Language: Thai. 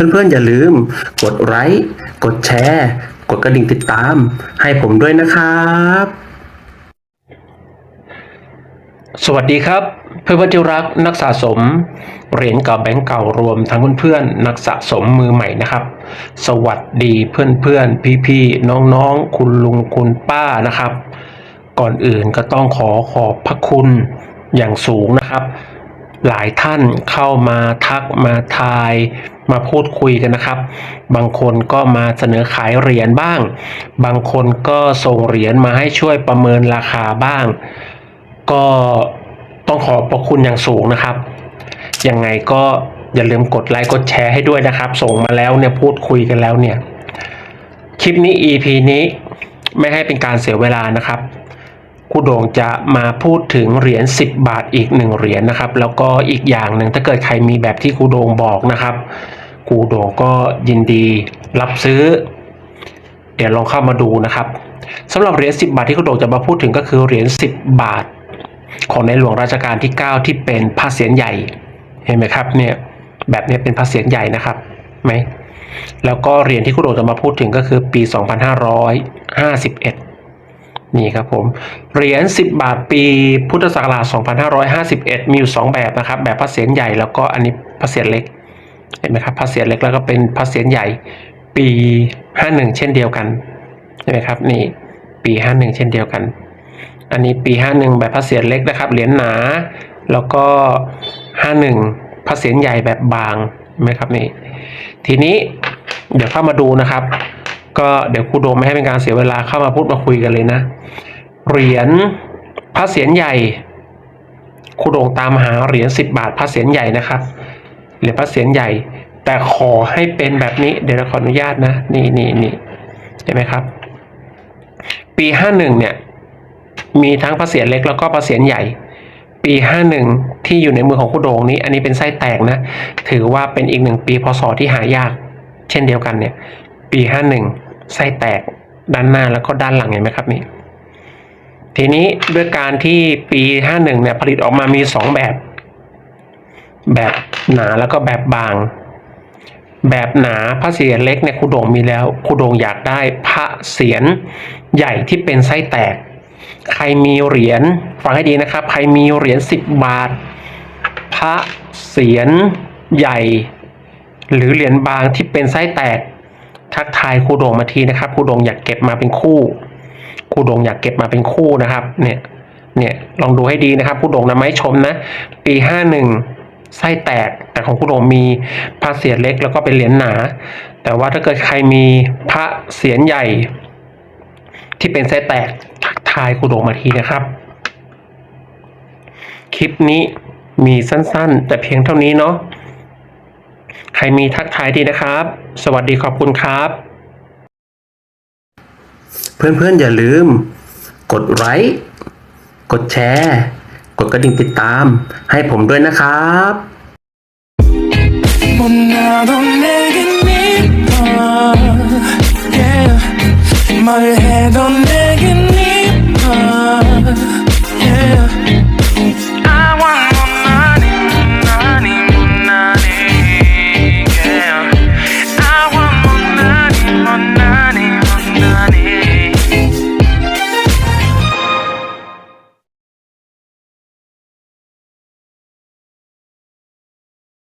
เพื่อนๆ อย่าลืม กดไลค์กดแชร์ กดกระดิ่งติดตาม ให้ผมด้วยนะครับ สวัสดีครับ เพื่อนๆที่รักนักสะสม เหรียญเก่าแบงก์เก่ารวมทั้งเพื่อนๆนักสะสมมือใหม่นะครับ สวัสดีเพื่อนๆ พี่ๆน้องๆ คุณลุงคุณป้านะครับ ก่อนอื่นก็ต้องขอขอบพระคุณอย่างสูงนะครับ หลายท่านเข้ามาทักมาทายมาพูดคุยกันนะครับ บางคนก็มาเสนอขายเหรียญบ้าง บางคนก็ส่งเหรียญมาให้ช่วยประเมินราคาบ้าง ก็ต้องขอบพระคุณอย่างสูงนะครับ ยังไงก็อย่าลืมกดไลค์กดแชร์ให้ด้วยนะครับ ส่งมาแล้วเนี่ยพูดคุยกันแล้วเนี่ย คลิปนี้ EP นี้ไม่ให้เป็นการเสียเวลานะครับ ครูโด่งจะมาพูดถึงเหรียญ10 บาทอีกหนึ่งเหรียญนะครับ แล้วก็อีกอย่างหนึ่งถ้าเกิดใครมีแบบที่ครูโด่งบอกนะครับครูโด่งก็ยินดีรับซื้อ เดี๋ยวลองเข้ามาดูนะครับสำหรับเหรียญ10 บาทที่ครูโด่งจะมาพูดถึงก็คือเหรียญ10 บาท ของในหลวงรัชกาลที่ 9 ที่เป็นพระเศียรใหญ่เห็นไหมครับเนี่ยแบบนี้เป็นพระเศียรใหญ่นะครับไหมแล้วก็เหรียญที่คุณโด่งจะมาพูดถึงก็คือปี 2551 นี่ครับผมเหรียญ 10 บาทปีพุทธศักราช 2551 มีอยู่ 2 แบบนะครับ แบบพระเศียรใหญ่แล้วก็อันนี้พระเศียรเล็กเห็นไหมครับพระเศียรเล็กแล้วก็เป็นพระเศียรใหญ่ปี 51 เช่นเดียวกันใช่ไหมครับนี่ปี 51 เช่นเดียวกัน อันนี้ปี 51 แบบพระเศียรเล็กนะครับเหรียญหนา แล้วก็ 51 พระเศียรใหญ่แบบบางเห็นไหมครับนี่ทีนี้เดี๋ยวเข้ามาดูนะครับ ก็เดี๋ยวครูโดมไม่ให้เป็นการเสียเวลาเข้ามาพูดมาคุยกันเลยนะ เหรียญพระเศียรใหญ่ครูโดงตามหาเหรียญ10บบาทพระเศียรใหญ่นะครับเหรียญพระเศียรใหญ่ แต่ขอให้เป็นแบบนี้เดี๋ยวเราขออนุญาตนะ นี่นี่นี่เห็นไหมครับ ปี51เนี่ยมีทั้งพระเศียรเล็กแล้วก็พระเศียรใหญ่ ปี 51 ที่อยู่ในมือของคุโด่งนี้ อันนี้เป็นไส้แตกนะ ถือว่าเป็นอีกหนึ่งปีพศที่หายาก เช่นเดียวกันเนี่ย ปี51ไส้แตกด้านหน้าแล้วก็ด้านหลังเห็นไหมครับนี่ทีนี้ด้วยการที่ปี51เนี่ยผลิตออกมามี2แบบ แบบหนาแล้วก็แบบบาง แบบหนาพระเศียรเล็กเนี่ยครูโด่งมีแล้วครูโด่งอยากได้พระเศียรใหญ่ที่เป็นไส้แตก ใครมีเหรียญฟังให้ดีนะครับ ใครมีเหรียญสิบบาท พระเศียรใหญ่ หรือเหรียญบางที่เป็นไส้แตก ทักทายครูโด่งมาทีนะครับครูโด่งอยากเก็บมาเป็นคู่ครูโด่งอยากเก็บมาเป็นคู่นะครับ เนี่ยเนี่ยลองดูให้ดีนะครับครูโด่งนะไม่ชมนะ ปีห้าหนึ่งไส้แตกแต่ของครูโด่งมีพระเศียรเล็กแล้วก็เป็นเหรียญหนา แต่ว่าถ้าเกิดใครมีพระเศียรใหญ่ ที่เป็นไส้แตกทักทายครูโด่งมาทีนะครับ คลิปนี้มีสั้นๆ แต่เพียงเท่านี้เนาะ ครมีทักทายดีนะครับ สวัสดีขอบคุณครับ เพื่อนๆอย่าลืม กดไลค์กดแชร์ กดกระดิ่งติดตาม ให้ผมด้วยนะครับ 못 나도 내게 믿어 yeah. 뭘 해도 내